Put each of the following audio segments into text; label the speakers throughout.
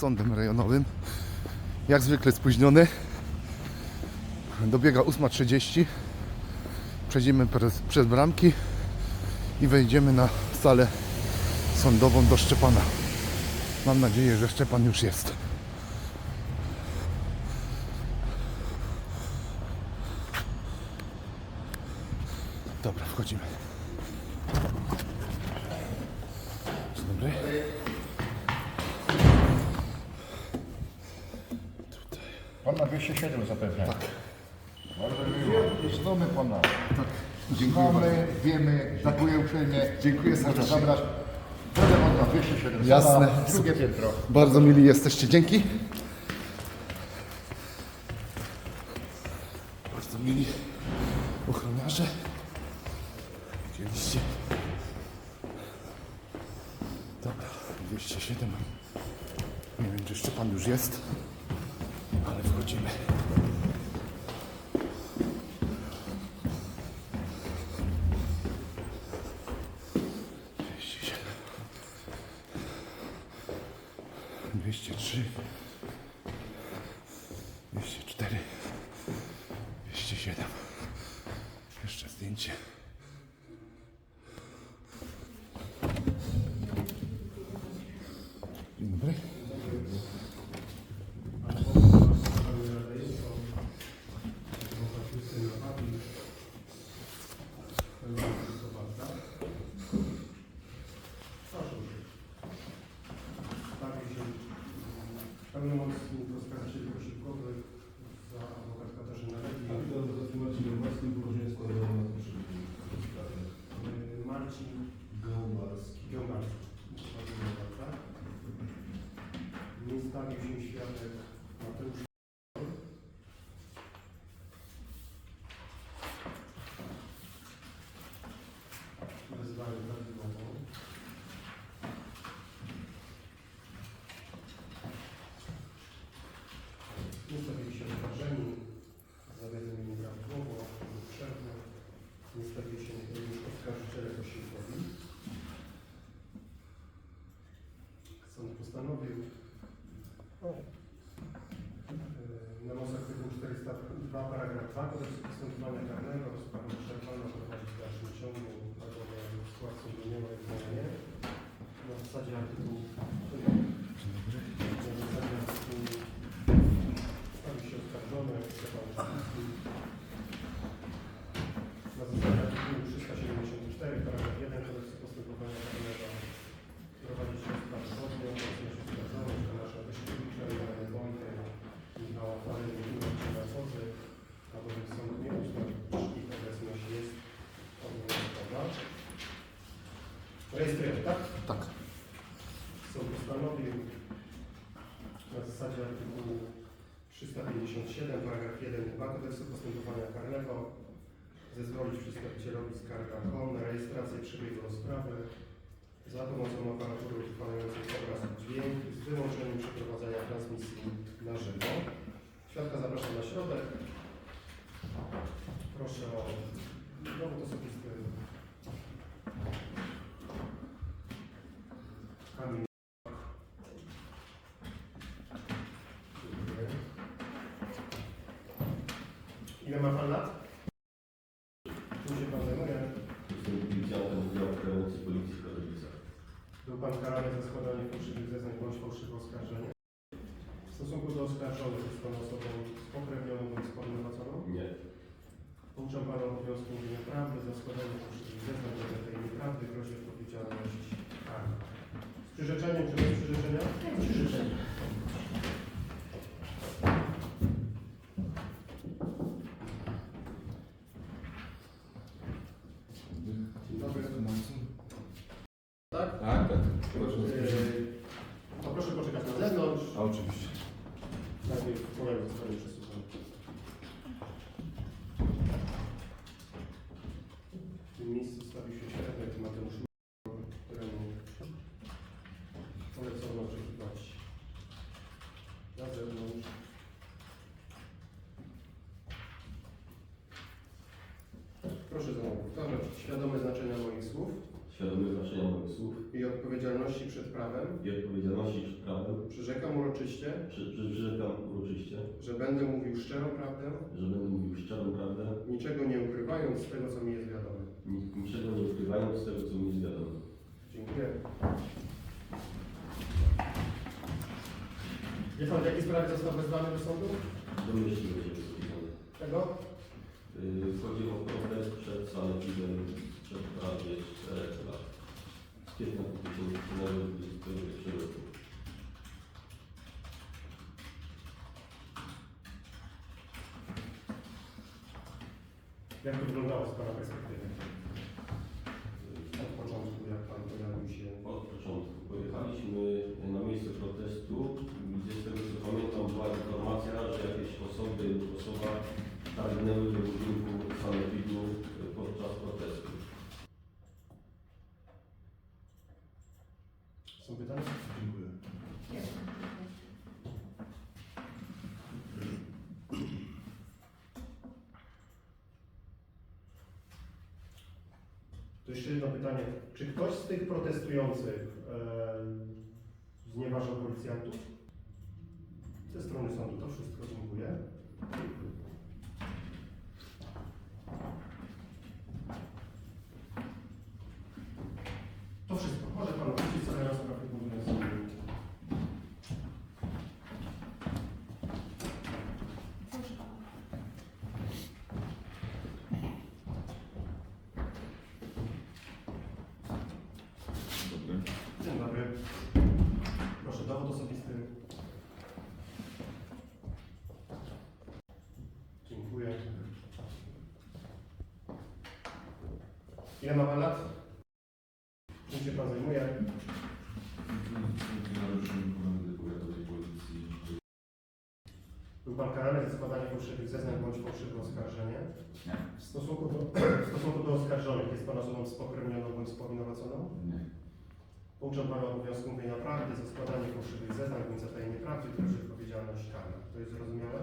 Speaker 1: sądem rejonowym. Jak zwykle spóźniony. Dobiega 8.30. Przejdziemy przez, przez bramki i wejdziemy na salę sądową do Szczepana. Mam nadzieję, że Szczepan już jest. Dobra, wchodzimy.
Speaker 2: 27 zapewne. Tak. Bardzo miło. Znamy Pana. Tak. Dziękuję Znamy, wiemy, dziękuję uprzejmie. Dziękuję za zabrać. Będę można 207
Speaker 1: Jasne.
Speaker 2: Drugie piętro.
Speaker 1: Bardzo mili jesteście. Dzięki. Bardzo mili ochroniarze.
Speaker 3: Rejestrujemy, tak?
Speaker 1: Tak
Speaker 3: Sąd postanowił na zasadzie artykułu 357, paragraf 1 i 2 Kodeksu Postępowania Karnego zezwolić przedstawicielowi skarga.com na rejestrację przebiegu rozprawy za pomocą aparatury utrwalającej obraz i dźwięk z wyłączeniem przeprowadzania transmisji na żywo. Świadka zapraszam na środek. Proszę o dowód osobisty. Dziękuję. Ile ma Pan lat? Czym się Pan zajmuje?
Speaker 4: Jestem policjantem Wydziału Prewencji Policji w Katowicach.
Speaker 3: Był Pan karany za składanie fałszywych zeznań bądź fałszywe oskarżenie? W stosunku do oskarżonych jest Pan osobą spokrewnioną bądź spodniewaconą?
Speaker 4: Nie.
Speaker 3: Pouczam Pana obowiązku mówienia prawdy za składanie fałszywych zeznań do tej nieprawdy grozi odpowiedzialność karna. Przyrzeczeniem czy bez przyrzeczenia? Z przyrzeczeniem. Dzień dobry. Tak?
Speaker 4: Tak, tak. Proszę.
Speaker 3: Yy, to proszę poczekać na zewnątrz.
Speaker 4: A oczywiście.
Speaker 3: Najpierw kolejny zostanie przesłuchany. W tym miejscu stawił się świadek Mateusz M., któremu polecono oczekiwać na zewnątrz. Proszę za mną powtarzać. Świadome znaczenia moich słów.
Speaker 4: świadomy znaczenia moich słów
Speaker 3: i odpowiedzialności przed prawem
Speaker 4: i odpowiedzialności przed prawem.
Speaker 3: przyrzekam uroczyście,
Speaker 4: Przy, przy, przyrzekam uroczyście,
Speaker 3: że będę mówił szczerą prawdę,
Speaker 4: że będę mówił szczerą prawdę,
Speaker 3: niczego nie ukrywając z tego, co mi jest wiadome.
Speaker 4: ni- niczego nie ukrywając z tego, co mi jest wiadomo.
Speaker 3: Dziękuję. Wie pan, w jakiej sprawie został wezwany do sądu?
Speaker 4: Domyśliłem się Wysoki Sąd.
Speaker 3: Czego?
Speaker 4: Yy, Chodzi o protest przed sanepidem
Speaker 3: Jak to To jeszcze jedno pytanie. Czy ktoś z tych protestujących e, znieważał policjantów? Ze strony sądu to wszystko. Dziękuję. To wszystko. Może Pan wrócić sobie raz na budynek sądu.
Speaker 2: Dobry.
Speaker 3: Dzień dobry. Proszę, dowód osobisty. Dziękuję. Ile ma pan lat? Czym się pan zajmuje?
Speaker 5: Funkcjonariuszem Komendy Powiatowej Policji
Speaker 3: Był pan karany za składanie fałszywych zeznań bądź fałszywe oskarżenie?
Speaker 5: Nie.
Speaker 3: W stosunku do, w stosunku do oskarżonych jest pan osobą spokrewnioną bądź spowinowaconą?
Speaker 5: Nie.
Speaker 3: Pouczam pana obowiązku mówienia prawdy za składanie fałszywych zeznań bądź zatajenie prawdy, to już odpowiedzialność karna. To jest zrozumiałe?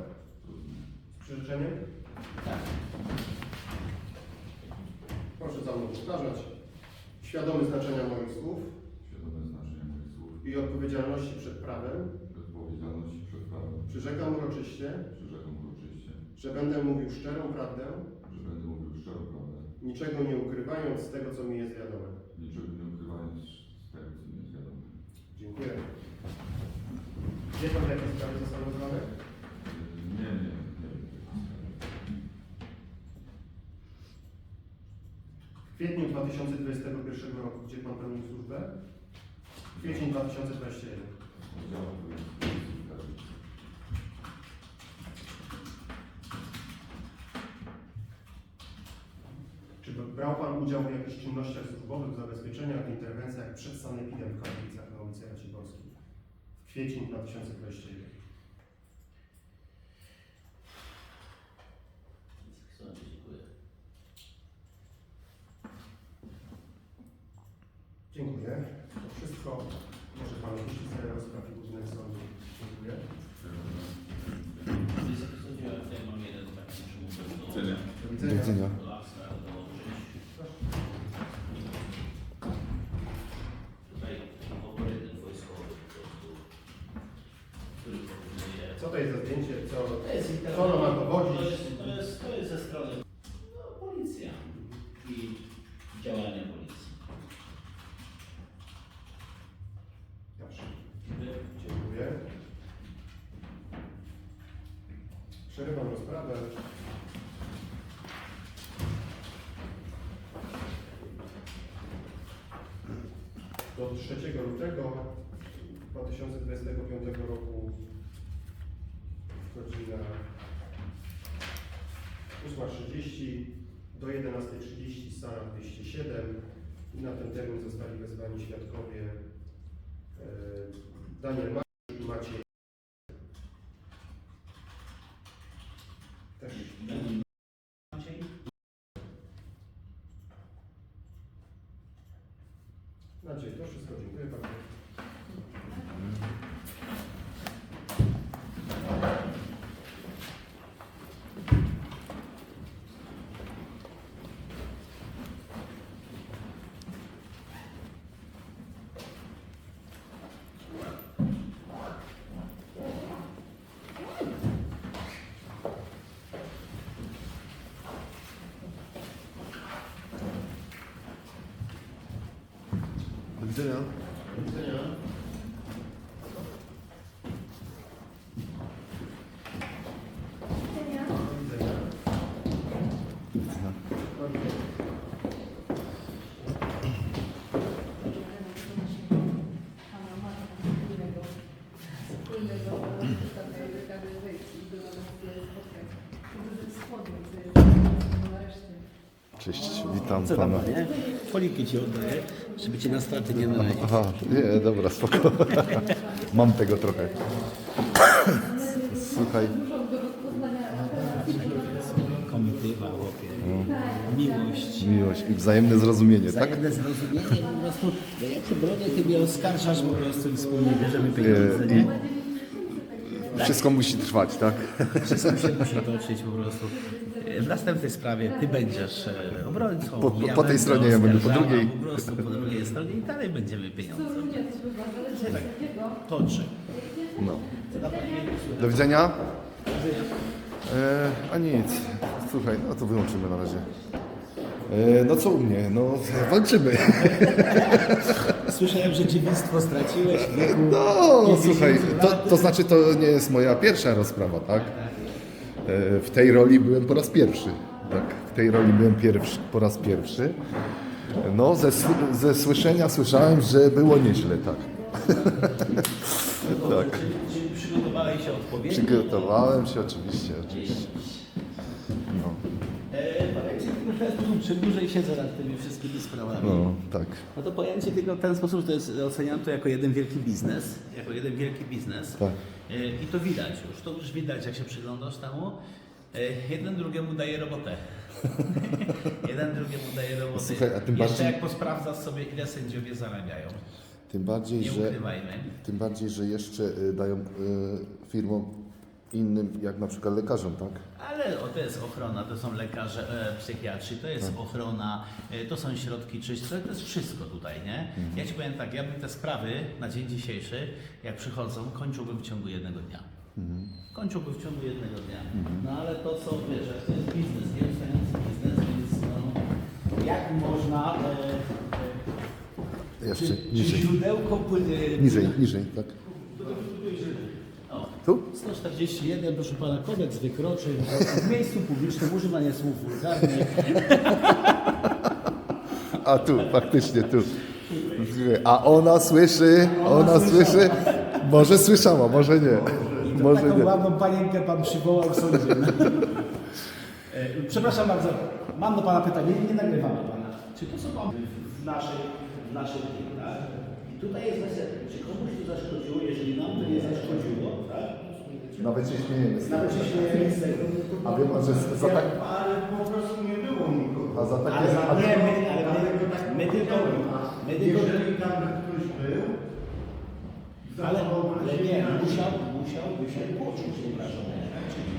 Speaker 3: Z przyrzeczeniem?
Speaker 5: Tak.
Speaker 3: Proszę za mną powtarzać. Świadomy znaczenia moich słów
Speaker 5: Świadome znaczenie moich słów
Speaker 3: i odpowiedzialności przed prawem,
Speaker 5: i odpowiedzialności przed prawem
Speaker 3: przyrzekam uroczyście,
Speaker 5: przyrzekam uroczyście,
Speaker 3: że będę mówił szczerą prawdę,
Speaker 5: że będę mówił szczerą prawdę,
Speaker 3: niczego nie ukrywając z tego, co mi jest wiadome.
Speaker 5: niczego nie ukrywając z tego, co mi jest wiadome.
Speaker 3: Dziękuję. Wie pan, sprawie został wezwany?
Speaker 5: Yy, Nie, nie, nie wiem w
Speaker 3: kwietniu 2021 roku, gdzie pan pełnił służbę? Kwiecień 2021.
Speaker 5: Oddziału
Speaker 3: służbowych, zabezpieczeniach, interwencjach przed sanepidem w Katowicach na ulicy Raciborskiej w kwietniu 2021?
Speaker 4: Dziękuję.
Speaker 3: Dziękuję. To wszystko. Może Pan opuścić salę rozpraw i budynek sądu. Dziękuję.
Speaker 6: Wysoki sądzie, ja mam jeden taki przemówienie do
Speaker 5: Widzenia.
Speaker 3: Do widzenia. 3 lutego 2025 roku godzina 8.30 do 11.30 sala 207 i na ten termin zostali wezwani świadkowie e, Daniel Maciej i Maciej. Też.
Speaker 6: Maciej?
Speaker 3: Maciej, to wszystko. Dziękuję bardzo.
Speaker 1: Cześć, witam
Speaker 7: Co
Speaker 1: pana.
Speaker 7: nie? Foliki ci oddaję, żeby cię na straty nie.
Speaker 1: Aha, nie, dobra, spoko. Mam tego trochę. Słuchaj,
Speaker 7: Komitywa, chłopie. Miłość.
Speaker 1: miłość i wzajemne zrozumienie, tak?
Speaker 7: Wzajemne zrozumienie, po prostu, no jak się bronię, ty mnie oskarżasz po prostu i wspólnie bierzemy pieniądze,
Speaker 1: E,
Speaker 7: nie?
Speaker 1: Wszystko musi trwać, tak?
Speaker 7: Wszystko się musi toczyć po prostu. W następnej sprawie ty będziesz e, obrońcą.
Speaker 1: Po- po-
Speaker 7: ja
Speaker 1: po tej stronie, ja będę po drugiej.
Speaker 7: Po prostu po drugiej stronie i dalej będziemy pieniądze. Tak, toczy.
Speaker 1: No. Do widzenia. E, a nic. Słuchaj, no to wyłączymy na razie. E, no co u mnie? No walczymy.
Speaker 7: Słyszałem, że dziewictwo straciłeś wieku
Speaker 1: No,
Speaker 7: 50
Speaker 1: słuchaj, to, to znaczy to nie jest moja pierwsza rozprawa, tak? E, W tej roli byłem po raz pierwszy. Tak, w tej roli byłem pierwszy, po raz pierwszy. No, ze, ze słyszenia słyszałem, że było nieźle, tak. tak.
Speaker 7: Czyli przygotowałeś się odpowiednio.
Speaker 1: Przygotowałem się oczywiście, oczywiście. No,
Speaker 7: tylko, czym dłużej siedzę nad tymi wszystkimi sprawami.
Speaker 1: no tak.
Speaker 7: No to Ci tylko w ten sposób, że to jest, oceniam to jako jeden wielki biznes. Jako jeden wielki biznes.
Speaker 1: Tak.
Speaker 7: E, I to widać już. To już widać, jak się przyglądasz temu. E, jeden drugiemu daje robotę. jeden drugiemu daje robotę.
Speaker 1: Słuchaj, a tym
Speaker 7: Jeszcze
Speaker 1: bardziej-
Speaker 7: jak posprawdzasz sobie, ile sędziowie zarabiają.
Speaker 1: Tym bardziej,
Speaker 7: Nie
Speaker 1: że,
Speaker 7: ukrywajmy.
Speaker 1: tym bardziej, że jeszcze y, dają y, firmom innym, jak na przykład lekarzom, tak?
Speaker 7: Ale o, to jest ochrona, to są lekarze e, psychiatrzy, to jest ochrona, e, to są środki czyste, to jest wszystko tutaj, nie? Ja Ci powiem tak, ja bym te sprawy na dzień dzisiejszy, jak przychodzą, kończyłbym w ciągu jednego dnia. Kończyłbym w ciągu jednego dnia. No ale to co, wiesz, to jest biznes, nieustający biznes, więc no, jak można... E, e,
Speaker 1: Jeszcze niżej.
Speaker 7: źródełko.
Speaker 1: Niżej, niżej, tak? Tu?
Speaker 7: 141, proszę pana, kodeks wykroczeń w miejscu publicznym, używanie słów wulgarnych.
Speaker 1: A tu, faktycznie tu. A ona słyszy, ona słyszy. Może słyszała, może nie. Może
Speaker 7: Taką
Speaker 1: nie.
Speaker 7: ładną panienkę pan przywołał w sądzie. Przepraszam bardzo, mam do pana pytanie, nie nagrywamy pana. Czy to są pan w naszej, w naszej tym, tak? I tutaj jest kwestia, czy komuś to zaszkodziło, jeżeli nam to nie zaszkodziło, tak?
Speaker 1: Nawet się śmiejemy.
Speaker 7: Nawet się śmiejemy z tego.
Speaker 1: A wie pan, że za tak...
Speaker 2: Ale po prostu nie było nikogo.
Speaker 1: A za takie...
Speaker 7: Ale
Speaker 1: A,
Speaker 7: nie, my, ale my, my tylko, my tylko,
Speaker 2: Jeżeli tam ktoś był,
Speaker 7: ale, ale nie, musiał, musiałby się poczuć obrażony, tak? Czyli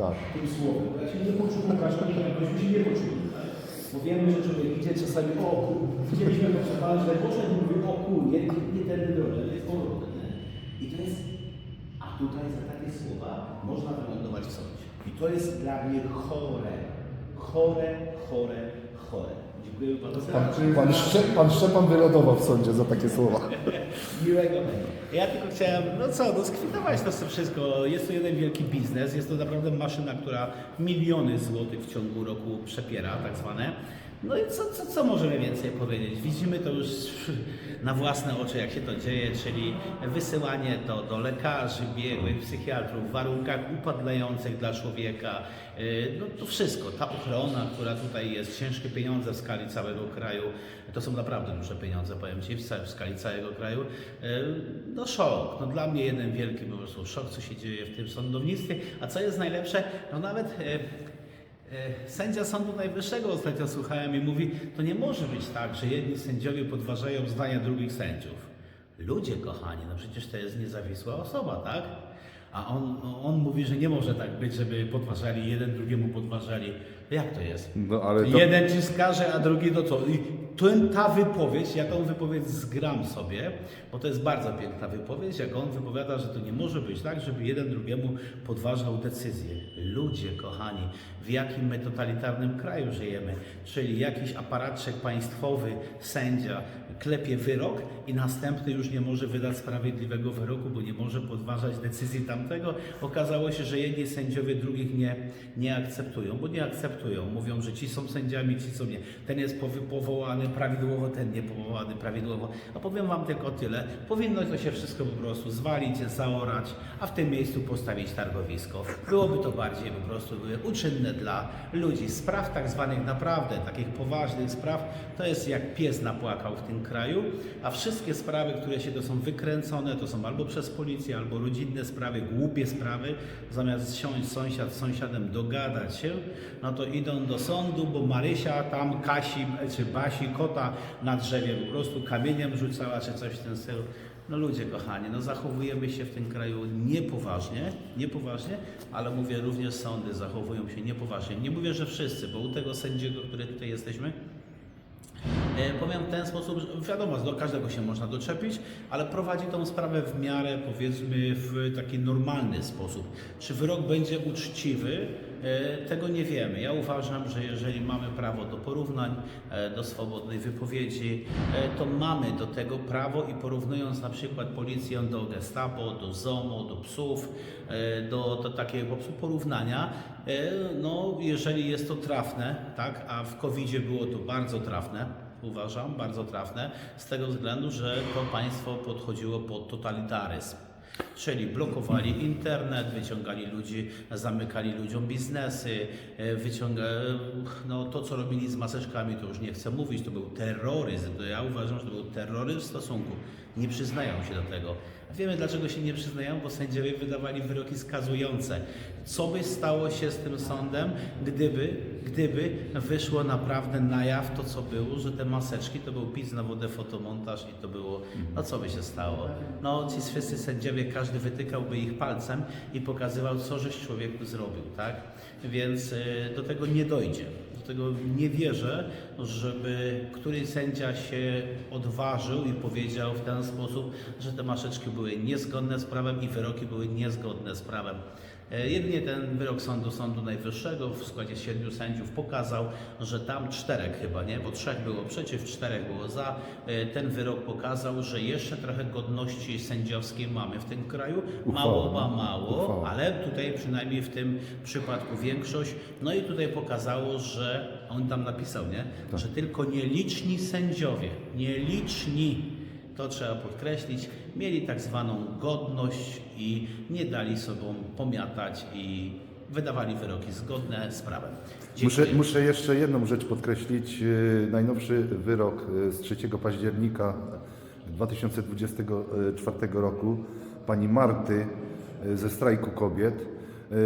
Speaker 1: tak.
Speaker 7: tym słowem. Jak się nie poczuł obrażony, by się nie poczuł. tak? Bo wiemy, że człowiek idzie czasami o kur, widzieliśmy go przepadać, że poszedł i mówi o kur, nie, nie, nie tędy drogę, to jest powrotem. nie? I to jest, tutaj za takie słowa można wylądować w sądzie. I to jest dla mnie chore, chore, chore, chore. Dziękuję panu serdecznie.
Speaker 1: Pan, Szcze, pan Szczepan wylodował w sądzie za takie słowa.
Speaker 7: Miłego. Ja tylko chciałem, no co, no skwitować to wszystko. Jest to jeden wielki biznes, jest to naprawdę maszyna, która miliony złotych w ciągu roku przepiera, tak zwane. No i co, co, co możemy więcej powiedzieć? Widzimy to już na własne oczy, jak się to dzieje, czyli wysyłanie to do lekarzy, biegłych, psychiatrów w warunkach upadlających dla człowieka. Yy, No to wszystko, ta ochrona, która tutaj jest, ciężkie pieniądze w skali całego kraju, to są naprawdę duże pieniądze, powiem Ci, w skali całego kraju. Yy, No szok, no dla mnie jeden wielki po prostu szok, co się dzieje w tym sądownictwie. A co jest najlepsze, no nawet E, Sędzia Sądu Najwyższego ostatnio słuchałem i mówi, to nie może być tak, że jedni sędziowie podważają zdania drugich sędziów. Ludzie kochani, no przecież to jest niezawisła osoba, tak? A on, on mówi, że nie może tak być, żeby podważali, jeden drugiemu podważali. Jak to jest?
Speaker 1: No ale to...
Speaker 7: Jeden ci skaże, a drugi to co? I ten, ta wypowiedź, ja tą wypowiedź zgram sobie, bo to jest bardzo piękna wypowiedź, jak on wypowiada, że to nie może być tak, żeby jeden drugiemu podważał decyzje. Ludzie, kochani, w jakim my totalitarnym kraju żyjemy? Czyli jakiś aparatczek państwowy, sędzia klepie wyrok i następny już nie może wydać sprawiedliwego wyroku, bo nie może podważać decyzji tamtego. Okazało się, że jedni sędziowie drugich nie, nie akceptują, bo nie akceptują. Mówią, że ci są sędziami, ci są nie. Ten jest powy- powołany prawidłowo, ten nie powołany prawidłowo. A powiem Wam tylko tyle. Powinno to się wszystko po prostu zwalić, zaorać, a w tym miejscu postawić targowisko. Byłoby to bardziej po prostu uczynne dla ludzi. Spraw tak zwanych naprawdę, takich poważnych spraw, to jest jak pies napłakał w tym kraju, a wszystkie sprawy, które się to są wykręcone, to są albo przez policję, albo rodzinne sprawy, głupie sprawy, zamiast siąść sąsiad z sąsiadem, dogadać się, no to idą do sądu, bo Marysia tam kasi, czy basi kota na drzewie po prostu kamieniem rzucała, czy coś w tym stylu. No ludzie kochani, no zachowujemy się w tym kraju niepoważnie, niepoważnie, ale mówię również sądy zachowują się niepoważnie. Nie mówię, że wszyscy, bo u tego sędziego, który tutaj jesteśmy, Powiem w ten sposób, że wiadomo, do każdego się można doczepić, ale prowadzi tą sprawę w miarę, powiedzmy, w taki normalny sposób. Czy wyrok będzie uczciwy? E, Tego nie wiemy. Ja uważam, że jeżeli mamy prawo do porównań, e, do swobodnej wypowiedzi, e, to mamy do tego prawo i porównując na przykład policję do gestapo, do ZOMO, do psów, e, do, do takiego porównania, e, no jeżeli jest to trafne, tak, a w covid było to bardzo trafne, uważam, bardzo trafne, z tego względu, że to państwo podchodziło pod totalitaryzm. Czyli blokowali internet, wyciągali ludzi, zamykali ludziom biznesy, e, wyciąga, no to co robili z maseczkami, to już nie chcę mówić, to był terroryzm. To ja uważam, że to był terroryzm w stosunku. Nie przyznają się do tego. Wiemy dlaczego się nie przyznają, bo sędziowie wydawali wyroki skazujące. Co by stało się z tym sądem, gdyby, gdyby wyszło naprawdę na jaw to, co było, że te maseczki to był pis na wodę, fotomontaż i to było, no co by się stało? No ci wszyscy sędziowie, każdy wytykałby ich palcem i pokazywał, co żeś człowieku zrobił, tak? Więc y, do tego nie dojdzie. Do tego nie wierzę, żeby któryś sędzia się odważył i powiedział w ten sposób, że te maseczki były niezgodne z prawem i wyroki były niezgodne z prawem. E, Jedynie ten wyrok sądu Sądu Najwyższego w składzie siedmiu sędziów pokazał, że tam czterech chyba, nie? Bo trzech było przeciw, czterech było za. E, Ten wyrok pokazał, że jeszcze trochę godności sędziowskiej mamy w tym kraju. Mało, ma
Speaker 1: no.
Speaker 7: mało,
Speaker 1: Uchwała.
Speaker 7: ale tutaj przynajmniej w tym przypadku większość. No i tutaj pokazało, że on tam napisał, nie? Że tylko nieliczni sędziowie, nieliczni, to trzeba podkreślić, mieli tak zwaną godność i nie dali sobą pomiatać i wydawali wyroki zgodne z prawem.
Speaker 1: Muszę, muszę jeszcze jedną rzecz podkreślić. Yy, Najnowszy wyrok yy, z 3 października 2024 roku pani Marty yy, ze strajku kobiet.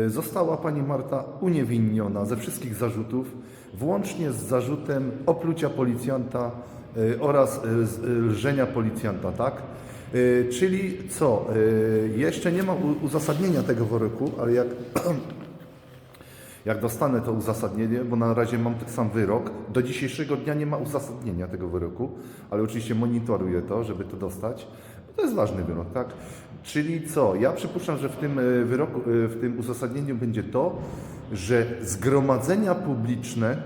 Speaker 1: Została pani Marta uniewinniona ze wszystkich zarzutów, włącznie z zarzutem oplucia policjanta oraz yy, z- yy, lżenia policjanta, tak? Czyli co? Jeszcze nie ma uzasadnienia tego wyroku, ale jak jak dostanę to uzasadnienie, bo na razie mam ten sam wyrok, do dzisiejszego dnia nie ma uzasadnienia tego wyroku, ale oczywiście monitoruję to, żeby to dostać. To jest ważny wyrok, tak? Czyli co? Ja przypuszczam, że w tym wyroku, w tym uzasadnieniu będzie to, że zgromadzenia publiczne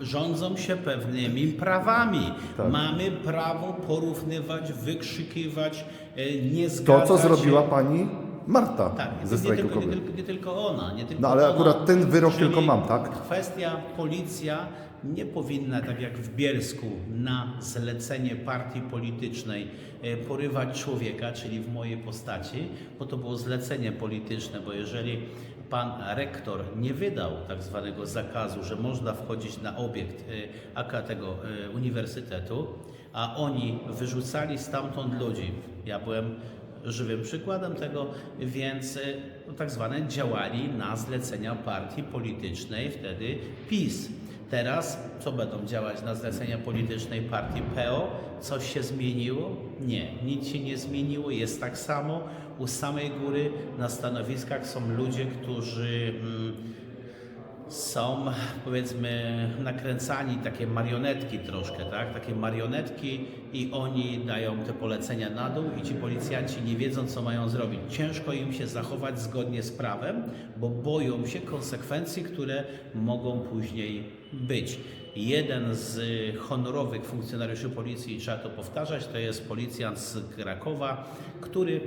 Speaker 7: rządzą się pewnymi prawami.
Speaker 1: Tak.
Speaker 7: Mamy prawo porównywać, wykrzykiwać, e, nie
Speaker 1: to,
Speaker 7: zgadzać
Speaker 1: co
Speaker 7: się.
Speaker 1: zrobiła pani Marta
Speaker 7: Tak,
Speaker 1: ze
Speaker 7: nie
Speaker 1: strajku
Speaker 7: tylko, nie, tylko, nie tylko ona. Nie tylko
Speaker 1: No, ale
Speaker 7: ona,
Speaker 1: akurat ten wyrok tylko mam, tak?
Speaker 7: Kwestia policja nie powinna, tak jak w Bielsku, na zlecenie partii politycznej e, porywać człowieka, czyli w mojej postaci, bo to było zlecenie polityczne, bo jeżeli pan rektor nie wydał tak zwanego zakazu, że można wchodzić na obiekt e, aka tego e, uniwersytetu, a oni wyrzucali stamtąd ludzi. Ja byłem żywym przykładem tego, więc no, tak zwane działali na zlecenia partii politycznej, wtedy PiS. Teraz co będą działać na zlecenia politycznej partii PO? Coś się zmieniło? Nie, nic się nie zmieniło, jest tak samo. U samej góry na stanowiskach są ludzie, którzy mm, są powiedzmy nakręcani, takie marionetki troszkę, tak? Takie marionetki i oni dają te polecenia na dół i ci policjanci nie wiedzą, co mają zrobić. Ciężko im się zachować zgodnie z prawem, bo boją się konsekwencji, które mogą później być. Jeden z honorowych funkcjonariuszy policji, trzeba to powtarzać, to jest policjant z Krakowa, który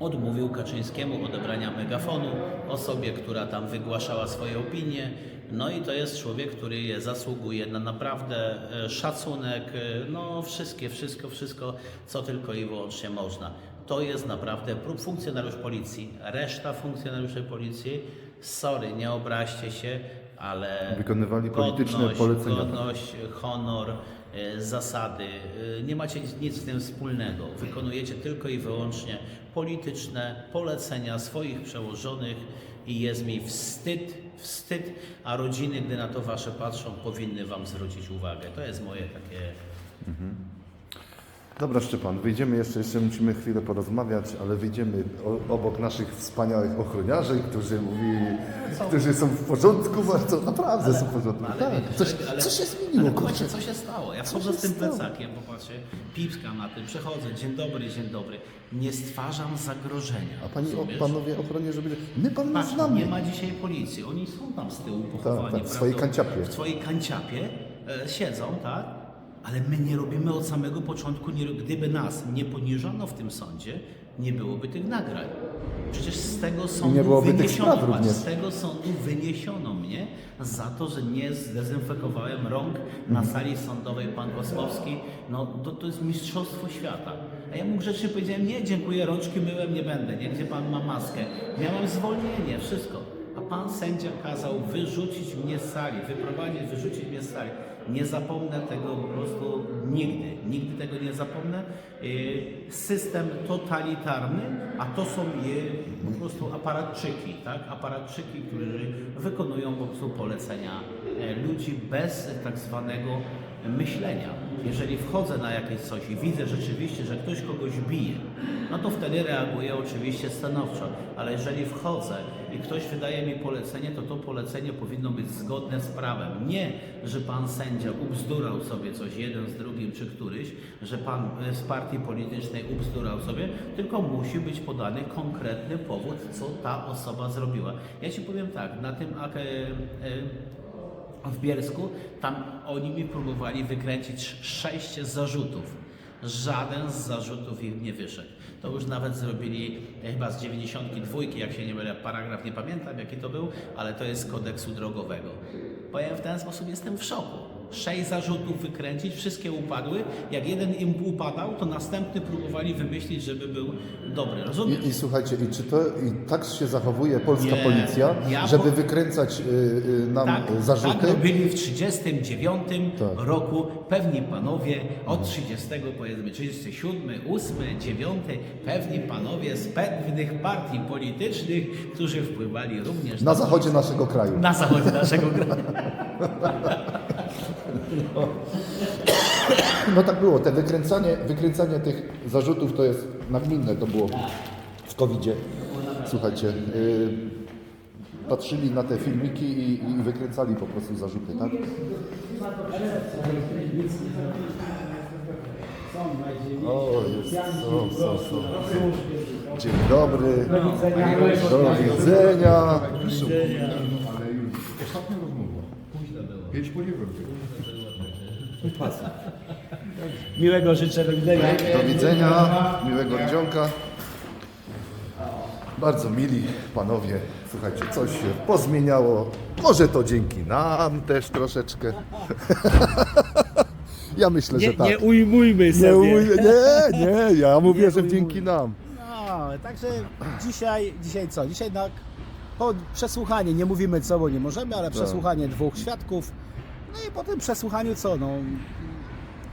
Speaker 7: odmówił Kaczyńskiemu odebrania megafonu, osobie, która tam wygłaszała swoje opinie. No i to jest człowiek, który je zasługuje na naprawdę e, szacunek, e, no wszystkie, wszystko, wszystko, co tylko i wyłącznie można. To jest naprawdę funkcjonariusz policji. Reszta funkcjonariuszy policji, sorry, nie obraźcie się, ale
Speaker 1: Wykonywali polityczne
Speaker 7: godność,
Speaker 1: polecenia.
Speaker 7: Godność, honor, zasady. e, Nie macie nic z tym wspólnego. Wykonujecie tylko i wyłącznie polityczne polecenia swoich przełożonych i jest mi wstyd, wstyd, a rodziny, gdy na to wasze patrzą, powinny wam zwrócić uwagę. To jest moje takie
Speaker 1: Dobra Szczepan, wyjdziemy jeszcze, jeszcze musimy chwilę porozmawiać, ale wyjdziemy o, obok naszych wspaniałych ochroniarzy, którzy mówili, którzy są w porządku, bardzo naprawdę są w porządku.
Speaker 7: Ale
Speaker 1: tak, coś,
Speaker 7: ale-
Speaker 1: co się zmieniło,
Speaker 7: Ale
Speaker 1: kurczę?
Speaker 7: co się stało. Ja wchodzę z tym
Speaker 1: stało?
Speaker 7: plecakiem, popatrzcie, pipskam na tym, przechodzę, dzień dobry, dzień dobry. Nie stwarzam zagrożenia.
Speaker 1: A pani, o, panowie ochroniarze byli, my pan nie
Speaker 7: Patrz,
Speaker 1: znamy.
Speaker 7: nie ma dzisiaj policji. Oni są tam z tyłu pochowani.
Speaker 1: tak, w swojej kanciapie.
Speaker 7: W swojej kanciapie e, siedzą, tak? Ale my nie robimy od samego początku, nie, gdyby nas nie poniżono w tym sądzie, nie byłoby tych nagrań. Przecież z tego sądu
Speaker 1: nie byłoby tych
Speaker 7: wyniesiono,
Speaker 1: również.
Speaker 7: z tego sądu wyniesiono mnie za to, że nie zdezynfekowałem rąk na
Speaker 1: Mhm.
Speaker 7: sali sądowej pan Kosłowski. No to, to jest mistrzostwo świata. A ja mu grzecznie powiedziałem, nie, dziękuję, rączki myłem, nie będę, nie, gdzie pan ma maskę. Miałem zwolnienie, wszystko. A pan sędzia kazał wyrzucić mnie z sali, wyprowadzić, wyrzucić mnie z sali. Nie zapomnę tego po prostu nigdy. Nigdy tego nie zapomnę. Yy, System totalitarny, a to są je po prostu aparatczyki, tak? Aparatczyki, którzy wykonują po prostu polecenia e, ludzi bez tak zwanego myślenia. Jeżeli wchodzę na jakieś coś i widzę rzeczywiście, że ktoś kogoś bije, no to wtedy reaguję oczywiście stanowczo. Ale jeżeli wchodzę i ktoś wydaje mi polecenie, to to polecenie powinno być zgodne z prawem. Nie, że pan sędzia ubzdurał sobie coś jeden z drugim czy któryś, że pan e, z partii politycznej ubzdurał sobie, tylko musi być podany konkretny powód, co ta osoba zrobiła. Ja ci powiem tak, na tym e, e, w Bielsku, tam oni mi próbowali wykręcić sześć zarzutów. Żaden z zarzutów im nie wyszedł. To już nawet zrobili e, chyba z 92, jak się nie mylę, paragraf nie pamiętam jaki to był, ale to jest kodeksu drogowego. Powiem w ten sposób, jestem w szoku. Sześć zarzutów wykręcić, wszystkie upadły. Jak jeden im upadał, to następny próbowali wymyślić, żeby był dobry. Rozumiesz?
Speaker 1: I, I słuchajcie, i czy to i tak się zachowuje polska
Speaker 7: Nie,
Speaker 1: policja,
Speaker 7: ja
Speaker 1: żeby
Speaker 7: po-
Speaker 1: wykręcać y, y, nam
Speaker 7: Tak,
Speaker 1: zarzuty?
Speaker 7: tak robili w 39
Speaker 1: Tak.
Speaker 7: roku pewni panowie od 30 powiedzmy 37, 8, 9 pewni panowie z pewnych partii politycznych, którzy wpływali również
Speaker 1: Na zachodzie naszego kraju.
Speaker 7: na zachodzie naszego kraju.
Speaker 1: No tak było, te wykręcanie, wykręcanie tych zarzutów to jest nagminne to było w covid Słuchajcie, y, patrzyli na te filmiki i, i wykręcali po prostu zarzuty, tak? O, jest, są, są, są. Dzień dobry, do widzenia.
Speaker 2: Ostatnia rozmowa. Pięć po dziewiątej.
Speaker 7: Miłego życzę, do widzenia.
Speaker 1: Do widzenia, miłego dzionka. Bardzo mili panowie, słuchajcie, coś się pozmieniało. Może to dzięki nam też troszeczkę. ja myślę, że
Speaker 7: Nie,
Speaker 1: tak.
Speaker 7: nie ujmujmy sobie.
Speaker 1: Nie, uj- nie, nie, ja mówię, że dzięki nam.
Speaker 8: No, także dzisiaj, dzisiaj co? Dzisiaj na po przesłuchanie, nie mówimy co, bo nie możemy, ale przesłuchanie dwóch świadków. No i po tym przesłuchaniu co? No,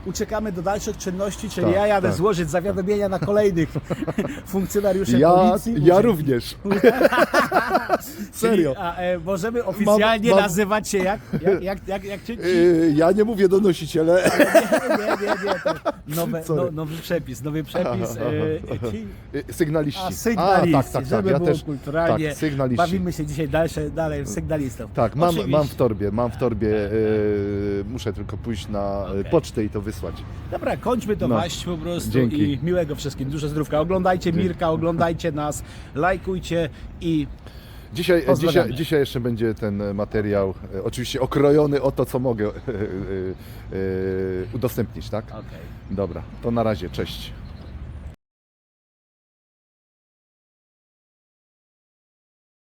Speaker 7: uciekamy do dalszych czynności, czyli
Speaker 1: Tak,
Speaker 7: ja jadę
Speaker 1: tak.
Speaker 7: złożyć zawiadomienia na kolejnych funkcjonariuszy
Speaker 1: Ja,
Speaker 7: policji.
Speaker 1: ja również. Serio.
Speaker 7: Czyli, a, e, możemy oficjalnie
Speaker 1: mam-
Speaker 7: nazywać się jak? Jak, jak, jak, jak
Speaker 1: Yy, ja nie mówię donosiciele.
Speaker 7: nie, nie, nie, nie. Nowe, no, nowy przepis, nowy przepis. E,
Speaker 1: Yy, Sygnaliści.
Speaker 7: a sygnaliści,
Speaker 1: A, tak, tak, tak.
Speaker 7: żeby
Speaker 1: Ja
Speaker 7: było
Speaker 1: też.
Speaker 7: kulturalnie.
Speaker 1: Tak, sygnaliści.
Speaker 7: Bawimy się dzisiaj dalsze, dalej sygnalistów.
Speaker 1: Tak, mam, mam w torbie, mam w torbie. Yy, muszę tylko pójść na okay. pocztę i to wysłać.
Speaker 7: Dobra, kończmy to
Speaker 1: No.
Speaker 7: maść po prostu
Speaker 1: Dzięki.
Speaker 7: i miłego wszystkim, dużo zdrówka. Oglądajcie Mirka, oglądajcie nas, lajkujcie i
Speaker 1: Dzisiaj,
Speaker 7: Pozdrawiamy.
Speaker 1: dzisiaj, dzisiaj jeszcze będzie ten e, materiał, e, oczywiście okrojony o to, co mogę e, e, e, udostępnić, tak?
Speaker 7: okej.
Speaker 1: Dobra, to na razie, cześć.